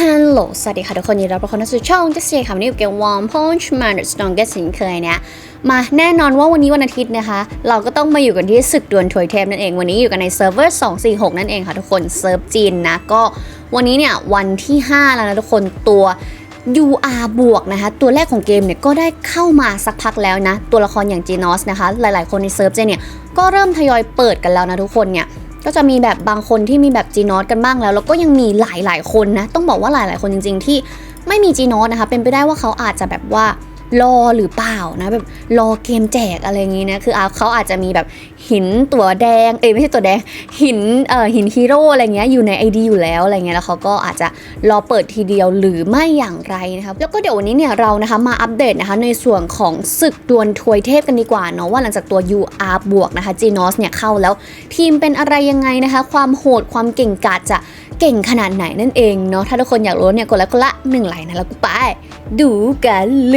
ฮัลโหล สวัสดีค่ะทุกคนยินดีต้อนรับเข้าสู่ช่องเจสซี่ค่ะวันนี้อยู่เกม One Punch Man Strong Get สินเคยเนี่ยมาแน่นอนว่าวันนี้วันอาทิตย์นะคะ เราก็ต้องมาอยู่กันที่ศึกดวลถวยเทพนั่นเอง วันนี้อยู่กันในเซิร์ฟเวอร์ 246 นั่นเองค่ะทุกคนเซิร์ฟจีนนะก็วันนี้เนี่ยวันที่ 5 แล้วนะทุกคนตัว UR บวกนะคะ ตัวแรกของเกมเนี่ยก็ได้เข้ามาสักพักแล้วนะ ตัวละครอย่างจีนอสนะคะ หลายๆ คนในเซิร์ฟเจเนี่ยก็เริ่มทยอยเปิดกันแล้วนะทุกคนเนี่ย ก็จะมีแบบบางคนที่มีแบบจีนอสกันบ้างแล้ว แล้วก็ยังมีหลายๆคนนะ ต้องบอกว่าหลายๆคนจริง ๆ ที่ไม่มีจีนอสนะคะ เป็นไปได้ว่าเขาอาจจะแบบว่ารอหรือเปล่านะแบบรอเกมแจกอะไรอย่างงี้นะคืออาเขาอาจจะมีแบบ หินตัวแดง เอ้ยไม่ใช่ตัวแดง หินเอ่อหินฮีโร่อะไรเงี้ยอยู่ใน ID อยู่แล้วอะไรเงี้ยแล้วเขาก็อาจจะรอเปิดทีเดียวหรือไม่อย่างไรนะคะแล้วก็เดี๋ยววันนี้เนี่ยเรานะคะมาอัปเดตนะคะในส่วนของศึกดวลทวยเทพกันดีกว่าเนาะว่าหลังจากตัว UR บวกนะคะ g ีนอสเนี่ยเข้าแล้ว ทีมเป็นอะไรยังไงนะคะ ความโหดความเก่งกาจจะเก่งขนาดไหนนั่นเองเนาะถ้าทุกคนอยากรู้เนี่ยกดไลค์กดละหนึ่งไลค์นะแล้วก็ไปดูกันเล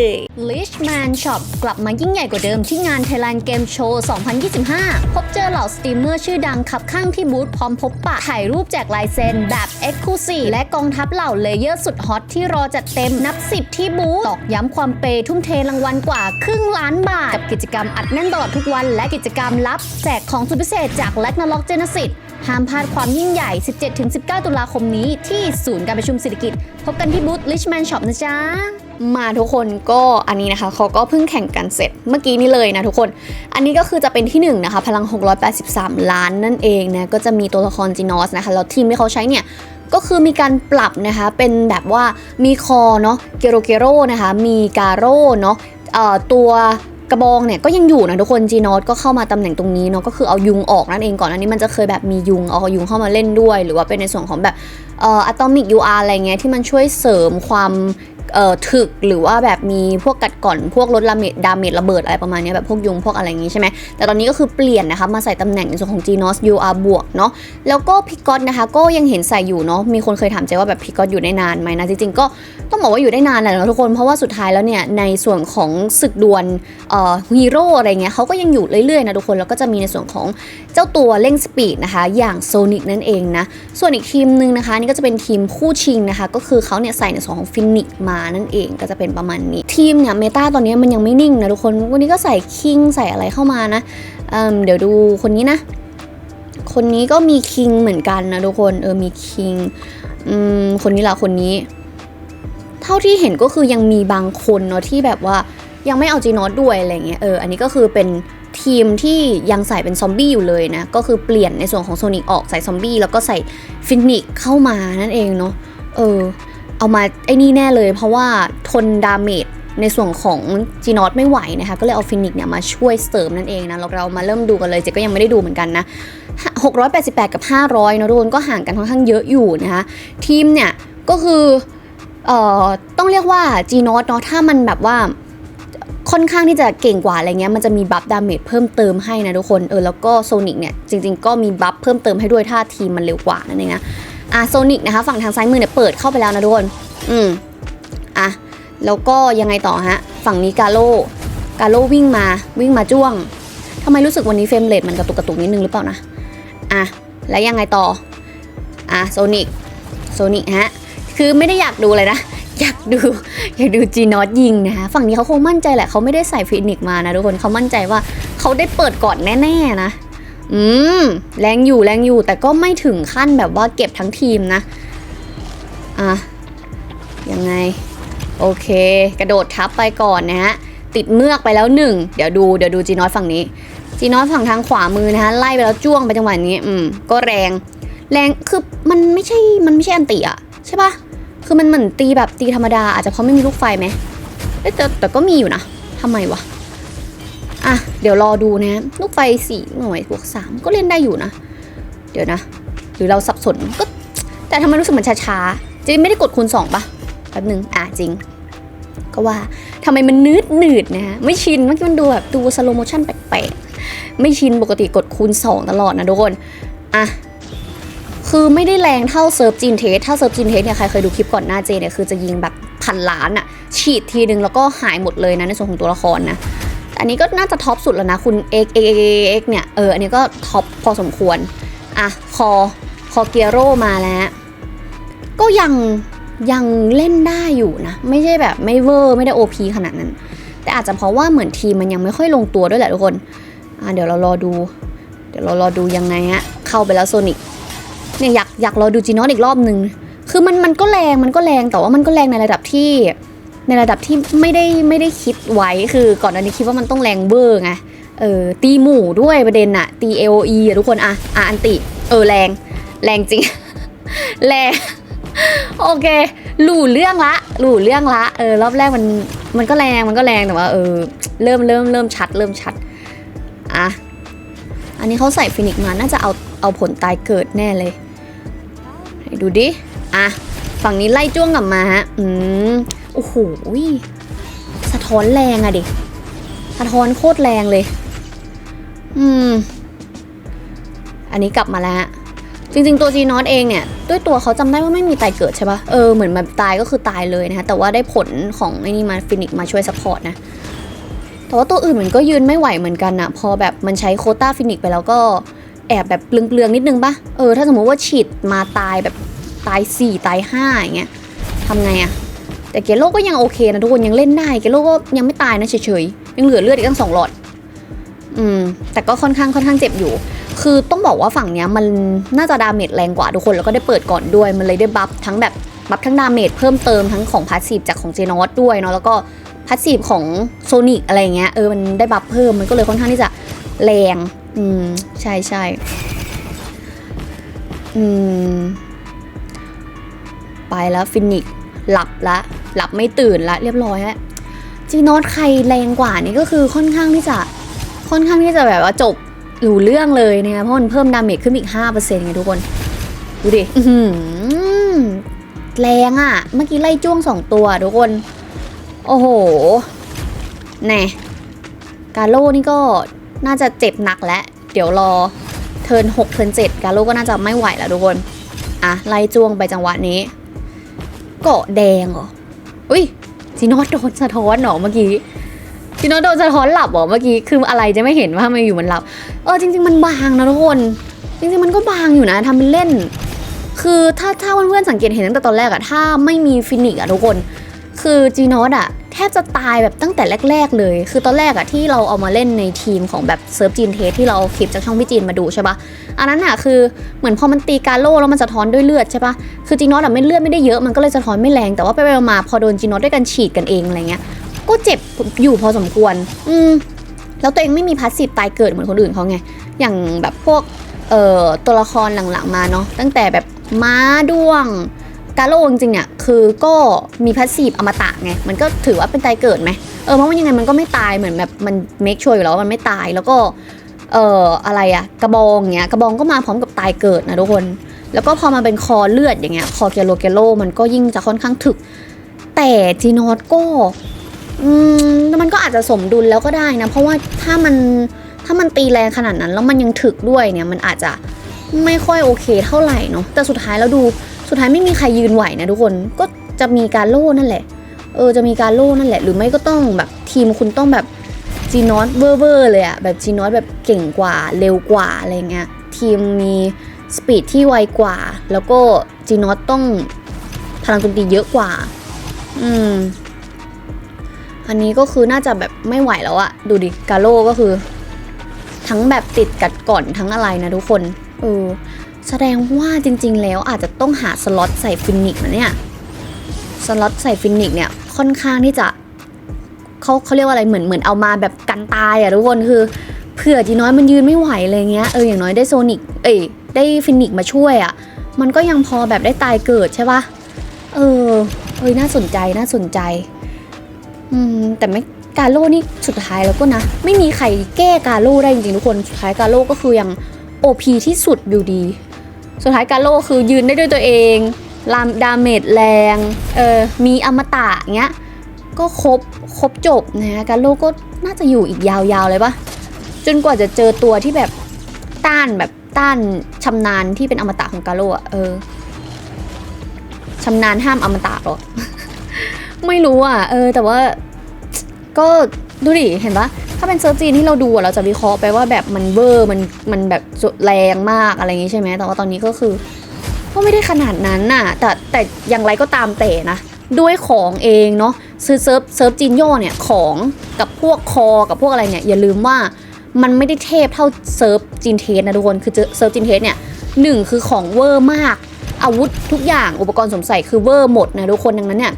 ย Lichman Shop กลับมายิ่งใหญ่กว่าเดิมที่งาน Thailand Game Show 2025 พบเจอเหล่าสตรีมเมอร์ชื่อดังขับข้างที่บูธพร้อมพบปะ ถ่ายรูปแจกลายเซ็น แบบ e x c l u s i v e และกองทัพเหล่าเลเยอร์สุดฮอตที่รอจัดเต็มนับ 10 ที่บูธตอกย้ำความเปย์ทุ่มเทรางวัลกว่าครึ่งล้านบาท กับกิจกรรมอัดแน่นตลอดทุกวัน และกิจกรรมลับ แจกของสุดพิเศษจาก l a g n a r o k Genesis ห้ามพลาดความยิ่งใหญ่ 17-19 ตุลาคมนี้ที่ศูนย์การประชุมเศรษฐกิจ พบกันที่บูธ Richman Shop นะจ๊ะ มาทุกคนก็อันนี้นะคะเขาก็เพิ่งแข่งกันเสร็จเมื่อกี้นี้เลยนะทุกคน อันนี้ก็คือจะเป็นที่1นนะคะพลัง 683 ล้านนั่นเองนะก็จะมีตัวละครจีนอสนะคะแล้วทีมที่เขาใช้เนี่ยก็คือมีการปรับนะคะเป็นแบบว่ามีคอเนาะเกโรเกโรนะคะมีการโร่เนาะตัวกระบองเนี่ยก็ยังอยู่นะทุกคนจีนอสก็เข้ามาตำแหน่งตรงนี้เนาะก็คือเอายุงออกนั่นเองก่อนอันนี้มันจะเคยแบบมียุงเอายุงเข้ามาเล่นด้วย หรือว่าเป็นในส่วนของแบบอะตอมิกยูอาร์อะไรเงี้ยที่มันช่วยเสริมความ เอ่อถึกหรือว่าแบบมีพวกกัดก่อนพวกลดดาเมจดาเมจระเบิดอะไรประมาณนี้แบบพวกยุงพวกอะไรอย่างงี้ใช่ไหมแต่ตอนนี้ก็คือเปลี่ยนนะคะมาใส่ตำแหน่งในส่วนของ Genos UR บวกเนาะแล้วก็พิกอตนะคะก็ยังเห็นใส่อยู่เนาะมีคนเคยถามใจว่าแบบพิกอตอยู่ได้นานไหมนะจริงๆก็ต้องบอกว่าอยู่ได้นานแหละนะทุกคนเพราะว่าสุดท้ายแล้วเนี่ยในส่วนของศึกดวลเอ่อฮีโร่อะไรเงี้ยเขาก็ยังอยู่เรื่อยๆนะทุกคนแล้วก็จะมีในส่วนของเจ้าตัวเร่งสปีดนะคะอย่างโซนิกนั่นเองนะส่วนอีกทีมหนึ่งนะคะนี่ก็จะเป็นทีมคู่ชิงนะคะก็คือเขาเนี่ยใส่ในส่วนของฟินิกมานั่นเองก็จะเป็นประมาณนี้ ทีมเนี่ยเมตาตอนนี้มันยังไม่นิ่งนะทุกคนวันนี้ก็ใส่คิงใส่อะไรเข้ามานะเเดี๋ยวดูคนนี้นะ คนนี้ก็มีคิงเหมือนกันนะทุกคนเออมีคิงคนนี้ละคนนี้ เท่าที่เห็นก็คือยังมีบางคนเนาะที่แบบว่ายังไม่เอาจีนอตด้วยอะไรเงี้ยเอออันนี้ก็คือเป็นทีมที่ยังใส่เป็นซอมบี้อยู่เลยนะ ก็คือเปลี่ยนในส่วนของโซนิกออกใส่ซอมบี้แล้วก็ใส่ฟินิกเข้ามานั่นเองเนาะเออ เอามาไอ้นี่แน่เลย เพราะว่าทนดาเมจในส่วนของจีนอตไม่ไหวนะคะ ก็เลยเอาฟินิกเนี่ยมาช่วยเสริมนั่นเองนะเราเรามาเริ่มดูกันเลยเจ๊ก็ยังไม่ได้ดูเหมือนกันนะ 688 กับ 500เนอะทุกคนก็ห่างกันค่อนข้างเยอะอยู่นะคะทีมเนี่ยก็คือเอ่อต้องเรียกว่า g n o t เนาะถ้ามันแบบว่าค่อนข้างที่จะเก่งกว่าอะไรเงี้ยมันจะมีบัฟดาเมจเพิ่มเติมให้นะทุกคนเออแล้วก็โซนิกเนี่ยจริงๆ ก็มีบัฟเพิ่มเติมให้ด้วยถ้าทีมมันเร็วกว่านั่นเองนะ อะโซนิกนะคะฝั่งทางซ้ายมือเนี่ยเปิดเข้าไปแล้วนะทุกคนอืมอะแล้วก็ยังไงต่อฮะ ฝั่งนี้กาโลกาโลวิ่งมาวิ่งมาจ้วงทำไมรู้สึกวันนี้เฟรมเรทมันกระตุกกระตุกนิดนึงหรือเปล่านะอะแล้วยังไงต่ออะโซนิกโซนิกฮะคือไม่ได้อยากดูเลยนะอยากดูอยากดูจีนอตยิงนะคะฝั่งนี้เขาคงมั่นใจแหละเขาไม่ได้ใส่ฟินิกมานะทุกคนเขามั่นใจว่าเขาได้เปิดก่อนแน่ๆนะ อืม แรงอยู่แรงอยู่ แต่ก็ไม่ถึงขั้นแบบว่าเก็บทั้งทีมนะ อะ ยังไง โอเค กระโดดทับไปก่อนนะฮะ ติดเมือกไปแล้วหนึ่ง เดี๋ยวดู เดี๋ยวดูจีน้อตฝั่งนี้ จีน้อสฝั่งทางขวามือนะคะไล่ไปแล้วจ้วงไปจังหวะนี้ อืม ก็แรง แรง คือมันไม่ใช่ มันไม่ใช่อันติอะใช่ปะคือมันเหมือนตีแบบตีธรรมดา อาจจะเพราะไม่มีลูกไฟไหมแต่แต่ก็มีอยู่นะทำไมวะ อะ เดี๋ยวรอดูนะลูกไฟสี่หน่วยบวกสามก็เล่นได้อยู่นะ เดี๋ยวนะ หรือเราสับสนก็ แต่ทำไมรู้สึกเหมือนช้าๆจริงไม่ได้กดคูณสองปะแป๊บนึงอะจริง ก็ว่าทำไมมันนืดหนืดนะฮะไม่ชินเมื่อกี้มันดูแบบดูสโลโมชั่นแปลกๆ ไม่ชินปกติกดคูณ 2 ตลอดนะทุกคน อะ คือไม่ได้แรงเท่าเซิร์ฟจีนเทส ถ้าเซิร์ฟจีนเทสเนี่ยใครเคยดูคลิปก่อนหน้าเจเนี่ยคือจะยิงแบบพันล้านอะฉีดทีนึงแล้วก็หายหมดเลยนะในส่วนของตัวละครนะ อันนี้ก็น่าจะท็อปสุดแล้วนะ คุณ X X X X เนี่ย เออ อันนี้ก็ท็อปพอสมควร อะ คอ คอเกียโรมาแล้ว ก็ยังยังเล่นได้อยู่นะ ไม่ใช่แบบไม่เวอร์ไม่ได้โอพีขนาดนั้น แต่อาจจะเพราะว่าเหมือนทีมมันยังไม่ค่อยลงตัวด้วยแหละทุกคน อ่าเดี๋ยวเรารอดู เดี๋ยวเรารอดูยังไงฮะ เข้าไปแล้วโซนิกเนี่ยอยากอยากรอดูจีนอสอีกรอบนึง คือมันมันก็แรงมันก็แรงแต่ว่ามันก็แรงในระดับที่ ในระดับที่ไม่ได้ไม่ได้คิดไว้คือก่อนหน้านี้คิดว่ามันต้องแรงเบอร์ไงเออตีหมู่ด้วยประเด็นอะตี AOE อะทุกคนอะอะอันติเออแรง แรงจริง แรงโอเคหลู่เรื่องละหลู่เรื่องละเออรอบแรกมันมันก็แรงมันก็แรงแต่ว่าเออเริ่มเริ่มเริ่มชัด เริ่มชัดอะอันนี้เขาใส่ฟินิกมาน่าจะเอาเอาผลตายเกิดแน่เลยไหนดูดิอะฝั่งนี้ไล่จ้วงกลับมาฮะอืม อ้โหสะท้อนแรงอะดิ สะท้อนโคตรแรงเลย อืม อันนี้กลับมาแล้วจริงๆ ตัวจีนอตเองเนี่ย ด้วยตัวเขาจำได้ว่าไม่มีตายเกิดใช่ปะเออ เหมือนแบบตายก็คือตายเลยนะคะ แต่ว่าได้ผลของไอ้นี่มาฟินิกมาช่วยซัพพอร์ตนะ แต่ว่าตัวอื่นมันก็ยืนไม่ไหวเหมือนกันอะพอแบบมันใช้โคต้าฟินิกไปแล้วก็แอบแบบเปลืองๆ นิดนึงปะเออ ถ้าสมมติว่าฉีดมาตายแบบตายสี่ตายห้าอย่างเงี้ยทำไงอะ แต่เกโลก็ยังโอเคนะทุกคนยังเล่นได้เกโลก็ยังไม่ตายนะเฉยๆยังเหลือเลือดอีกตั้งสองหลอด อืม แต่ก็ค่อนข้างค่อนข้างเจ็บอยู่ คือต้องบอกว่าฝั่งเนี้ยมันน่าจะดาเมจแรงกว่าทุกคนแล้วก็ได้เปิดก่อนด้วยมันเลยได้บัฟทั้งแบบบัฟทั้งดาเมจเพิ่มเติมทั้งของพาสซีฟจากของเจนอสด้วยเนาะแล้วก็พาสซีฟของโซนิกอะไรเงี้ยเออมันได้บัฟเพิ่มมันก็เลยค่อนข้างที่จะแรง อืม ใช่ใช่อืม ไปแล้วฟินิก หลับละหลับไม่ตื่นละเรียบร้อยแล้วจีโนอสใครแรงกว่านี่ก็คือค่อนข้างที่จะค่อนข้างที่จะแบบว่าจบรู้เรื่องเลยนะคะเพราะมันเพิ่มดาเมจขึ้นอีก5%ไงทุกคน ดูดิแรงอะ่ะ เมื่อกี้ไล่จ้วงสองตัวทุกคน โอ้โหแน่กาโลนี่ก็น่าจะเจ็บหนักแล้ว เดี๋ยวรอเทิร์น6เทิร์น7กาโลก็น่าจะไม่ไหวแล้วทุกคน อะ ไล่จ้วงไปจังหวะนี้ เกาะแดงเหรอ อุ้ยจีนอตโดนสะท้อนเหรอเมื่อกี้จีโนโดนสะท้อนหลับเหรอเมื่อกี้ คืออะไรจะไม่เห็นว่ามันอยู่มันหลับ เออจริง ๆ มันบางนะทุกคน จริงๆมันก็บางอยู่นะทำเป็นเล่น คือถ้าถ้าเพื่อนๆสังเกตเห็นตั้งแต่ตอนแรกอะถ้าไม่มีฟินิกอะทุกคน คือจีโนดอะแทบจะตายแบบตั้งแต่แรก ๆ เลย คือตอนแรกอะที่เราเอามาเล่นในทีมของแบบเซิร์ฟจีนเทสที่เราเอาคลิปจากช่องพี่จีนมาดูใช่ปะอันนั้นอะคือเหมือนพอมันตีการโล่แล้วมันสะท้อนด้วยเลือดใช่ปะคือจีโนดอะไม่เลือดไม่ได้เยอะมันก็เลยสะท้อนไม่แรงแต่ว่าไปๆมาพอโดนจีโนดด้วยกันฉีดกันเองอะไรเงี้ยก็เจ็บอยู่พอสมควร อืมแล้วตัวเองไม่มีพาสซีฟตายเกิดเหมือนคนอื่นเขาไง อย่างแบบพวกเอ่อตัวละครหลังๆมาเนาะตั้งแต่แบบม้าด้วง กาโลจริงๆเนี่ยคือก็มีพาสซีฟอมตะไงมันก็ถือว่าเป็นตายเกิดไหมเออเพราะว่ายังไงมันก็ไม่ตายเหมือนแบบมันเมคชัวร์อยู่แล้วว่ามันไม่ตายแล้วก็เอ่ออะไรอะกระบองเงี้ยกระบองก็มาพร้อมกับตายเกิดนะทุกคน แล้วก็พอมาเป็นคอเลือดอย่างเงี้ยคอเกโลเกโลมันก็ยิ่งจะค่อนข้างถึก แต่จีนอตก็อืมมันก็อาจจะสมดุลแล้วก็ได้นะ เพราะว่าถ้ามันถ้ามันตีแรงขนาดนั้น แล้วมันยังถึกด้วยเนี่ยมันอาจจะไม่ค่อยโอเคเท่าไหร่เนาะแต่สุดท้ายแล้วดู สุดท้ายไม่มีใครยืนไหวนะทุกคนก็จะมีการโล่นั่นแหละ เออจะมีการโล่นั่นแหละ หรือไม่ก็ต้องแบบทีมคุณต้องแบบจีนอตเวอร์เวอร์เลยอะแบบจีนอตแบบเก่งกว่าเร็วกว่าอะไรเงี้ยทีมมีสปีดที่ไวกว่า แล้วก็จีนอตต้องพลังโจมตีเยอะกว่า อืม อันนี้ก็คือน่าจะแบบไม่ไหวแล้วอะดูดิกาโลก็คือ ทั้งแบบติดกัดก่อนทั้งอะไรนะทุกคนเออ แสดงว่าจริงๆ แล้วอาจจะต้องหาสล็อตใส่ฟินิกนะเนี่ย สล็อตใส่ฟินิกเนี่ยค่อนข้างที่จะเขาเขาเรียกว่าอะไรเหมือนเหมือนเอามาแบบกันตายอะทุกคนคือเผื่อจีน้อยมันยืนไม่ไหวอะไรเงี้ยเอออย่างน้อยได้โซนิกเอ้ยได้ฟินิกมาช่วยอะมันก็ยังพอแบบได้ตายเกิดใช่ปะเออเอ้ยน่าสนใจน่าสนใจ อืมแต่ไม่กาโร่นี่สุดท้ายแล้วก็นะ ไม่มีใครแก้กาโร่ได้จริงๆทุกคนสุดท้ายกาโร่ก็คือยังโอพีที่สุดอยู่ดี สุดท้ายกาโร่คือยืนได้ด้วยตัวเองลามดาเมจแรง เออมีอมตะเงี้ย ก็ครบครบจบนะกาโร่ก็น่าจะอยู่อีกยาวๆเลยปะจนกว่าจะเจอตัวที่แบบต้านแบบต้านชำนาญที่เป็นอมตะของกาโร่อะเออชำนาญห้ามอมตะหรอ ไม่รู้อะ เออ แต่ว่าก็ ดูดิ เห็นปะถ้าเป็นเซิร์ฟจีนที่เราดูอะเราจะวิเคราะห์ไปว่าแบบมันเวอร์มันมันแบบแรงมากอะไรอย่างงี้ใช่ไหมแต่ว่าตอนนี้ก็คือก็ไม่ได้ขนาดนั้นน่ะ แต่แต่อย่างไรก็ตามแต่นะ ด้วยของเองเนาะซื้อเซิร์ฟเซิร์ฟจินโยเนี่ยของกับพวกคอกับพวกอะไรเนี่ยอย่าลืมว่ามันไม่ได้เทพเท่าเซิร์ฟจินเทสนะทุกคนคือเซิร์ฟจินเทสเนี่ยหนึ่งคือของเวอร์มาก อาวุธทุกอย่างอุปกรณ์สมใส่คือเวอร์หมดนะทุกคนดังนั้นเนี่ย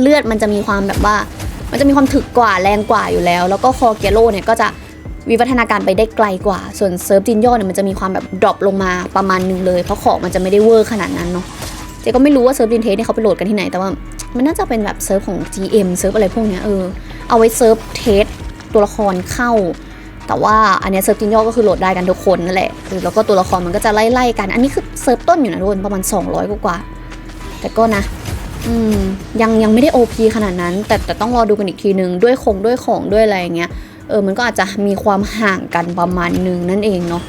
เลือดมันจะมีความแบบว่า มันจะมีความถึกกว่าแรงกว่าอยู่แล้ว แล้วก็คอเกโลเนี่ยก็จะวิวัฒนาการไปได้ไกลกว่า ส่วนเซิร์ฟจินโยเนี่ยมันจะมีความแบบดรอปลงมาประมาณหนึงเลย เพราะของมันจะไม่ได้เวอร์ขนาดนั้นเนาะเจ๊ก็ไม่รู้ว่าเซิร์ฟจินเทสเนี่ยเขาไปโหลดกันที่ไหน แต่ว่ามันน่าจะเป็นแบบเซิร์ฟของ GM เซิร์ฟอะไรพวกเนี้ยเออ เอาไว้เซิร์ฟเทสตัวละครเข้า แต่ว่าอันนี้เซิร์ฟจินโยก็คือโหลดได้กันทุกคนนั่นแหละเออแล้วก็ตัวละครมันก็จะไล่ๆกัน อันนี้คือเซิร์ฟต้นอยู่นะทุกคนประมาณ 200 กว่า แต่ก็นะ อืมยังยังไม่ได้ OP ขนาดนั้น แต่แต่ต้องรอดูกันอีกทีนึง ด้วยคงด้วยของด้วยอะไรอย่างเงี้ยเออมันก็อาจจะมีความห่างกันประมาณนึงนั่นเองเนาะ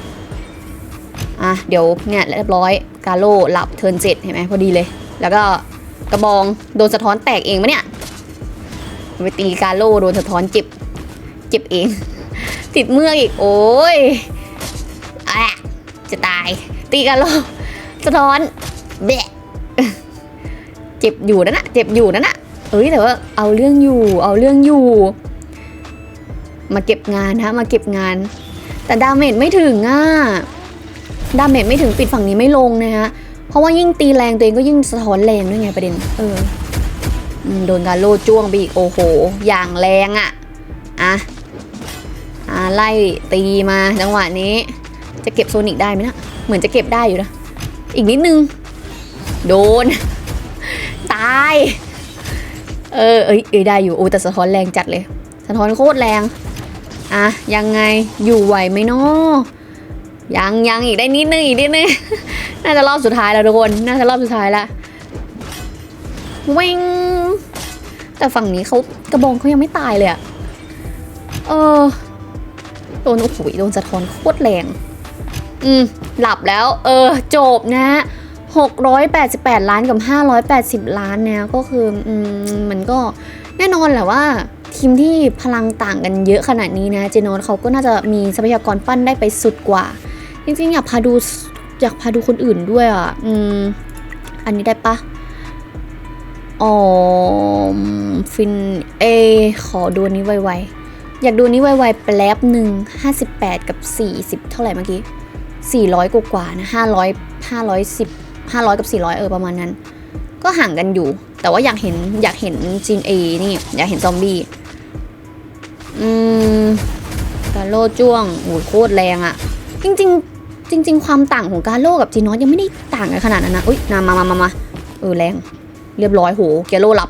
อะเดี๋ยวเนี่ยเรียบร้อยกาโลหลับเทิร์นเจ็ดเห็นไหมพอดีเลย แล้วก็กระบองโดนสะท้อนแตกเองมะเนี่ยไปตีกาโลโดนสะท้อนเจ็บเจ็บเอง ติดเมือกอีกโอ้ยอะจะตาย ตีกาโลสะท้อนแบะ เจ็บอยู่นั่นน่ะเจ็บอยู่นั่นน่ะเอ้ยแต่ว่าเอาเรื่องอยู่ เอาเรื่องอยู่ มาเก็บงานนะมาเก็บงาน แต่ดาเมจไม่ถึงอะดาเมจไม่ถึงปิดฝั่งนี้ไม่ลงนะฮะเพราะว่ายิ่งตีแรงตัวเองก็ยิ่งสะท้อนแรงด้วยไงประเด็น เออโดนการโลดจ้วงไปอีกโอ้โห อย่างแรงอะอะอะไล่ตีมาจังหวะนี้ จะเก็บโซนิกได้ไหมนะเหมือนจะเก็บได้อยู่นะอีกนิดนึง โดน ตาย เออเอ้ยเอ้ยได้อยู่โอ้แต่สะท้อนแรงจัดเลย สะท้อนโคตรแรง อะยังไงอยู่ไหวไหมเนาะยังยังอีกได้นิดนึงอีกนิดนึงน่าจะรอบสุดท้ายแล้วทุกคนน่าจะรอบสุดท้ายล้ววิงแต่ฝั่งนี้เขากระบองเขายังไม่ตายเลยอะเออโดนโอ้โหโดนสะท้อนโคตรแรง อืมหลับแล้ว เออจบนะฮะ 688 ล้านกับ 580 ล้านเนี่ยก็คืออมมันก็แน่นอนแหละว่าทีมที่พลังต่างกันเยอะขนาดนี้นะเจโนนเขาก็น่าจะมีทรัพยากรปั้นได้ไปสุดกว่า จริงๆ อยากพาดูอยากพาดูคนอื่นด้วยอะอืมอันนี้ได้ปะอ๋อฟินเอขอดูนี้ไวๆ อยากดูนี้ไวๆแป๊บหนึ่ง58 กับ 40 เท่าไหร่เมื่อกี้ 400 กว่ากว่าๆนะ500 510 500 กับ 400 เออประมาณนั้น ก็ห่างกันอยู่ แต่ว่าอยากเห็นอยากเห็นจีนเอนี่ อยากเห็นซอมบี้ อืมกาโลจ้วงโอ้ยโคตรแรงอะจริง ๆ จริง ๆ ความต่างของกาโลกับจีนอสยังไม่ได้ต่างกันขนาดนั้นนะอุ้ยนามามามามาเออแรง เรียบร้อยโหเกโลหลับ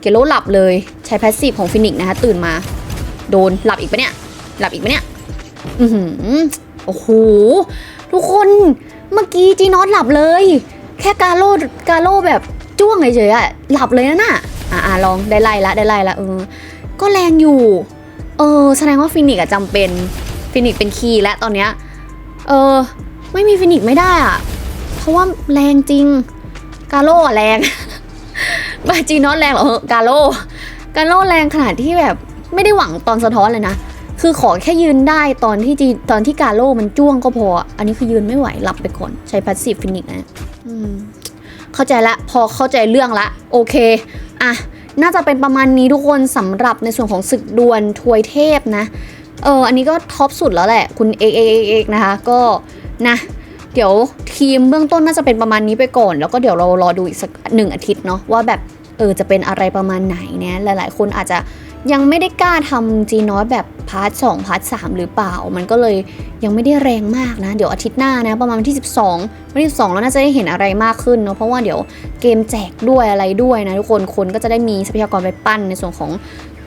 เกโลหลับเลยใช้แพสซีฟของฟินิกซ์นะคะตื่นมา โดนหลับอีกปะเนี่ย หลับอีกปะเนี่ย อือหือโอ้โหทุกคน เมื่อกี้จีนอสหลับเลย แค่กาโลกาโลแบบจ้วงเฉยๆอะหลับเลยนะน่ะอ่าลองได้ไล่ละได้ไล่ละเออก็แรงอยู่ เออ แสดงว่าฟินิกอะจำเป็นฟินิกเป็นคีย์และตอนเนี้ยเออ ไม่มีฟินิกไม่ได้อะเพราะว่าแรงจริง กาโลอะแรงบาจีนอตแรงเหรอกาโลกาโลแรงขนาดที่แบบไม่ได้หวังตอนสะท้อนเลยนะ คือขอแค่ยืนได้ตอนที่จีตอนที่กาโลมันจ้วงก็พอ อันนี้คือยืนไม่ไหวหลับไปก่อน ใช้พัสซีฟฟินิกนะอืมเข้าใจละ พอเข้าใจเรื่องละ โอเค อะ น่าจะเป็นประมาณนี้ทุกคนสำหรับในส่วนของศึกดวลทวยเทพนะ เออ อันนี้ก็ท็อปสุดแล้วแหละ คุณเอเอกเอกเอกนะคะ ก็นะ เดี๋ยวทีมเบื้องต้นน่าจะเป็นประมาณนี้ไปก่อน แล้วก็เดี๋ยวเรารอดูอีกสักหนึ่งอาทิตย์เนาะว่าแบบเออจะเป็นอะไรประมาณไหนเนี่ยหลาย ๆ คนอาจจะ ยังไม่ได้กล้าทำจีนอสแบบพาร์ทสองพาร์ทสามหรือเปล่า มันก็เลยยังไม่ได้แรงมากนะ เดี๋ยวอาทิตย์หน้านะ ประมาณวันที่ 12วันที่12แล้วน่าจะได้เห็นอะไรมากขึ้นเนาะเพราะว่าเดี๋ยวเกมแจกด้วยอะไรด้วยนะทุกคนคนก็จะได้มีทรัพยากรไปปั้นในส่วนของ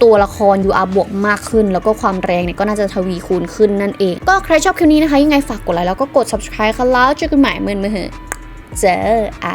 ตัวละคร UR บวกมากขึ้น แล้วก็ความแรงเนี่ยก็น่าจะทวีคูณขึ้นนั่นเอง ก็ใครชอบคลิปนี้นะคะ ยังไงฝากกดไลค์แล้วก็กด subscribe ค่ะแล้วเจอกันใหม่เมื่อเมื่อเจอไอ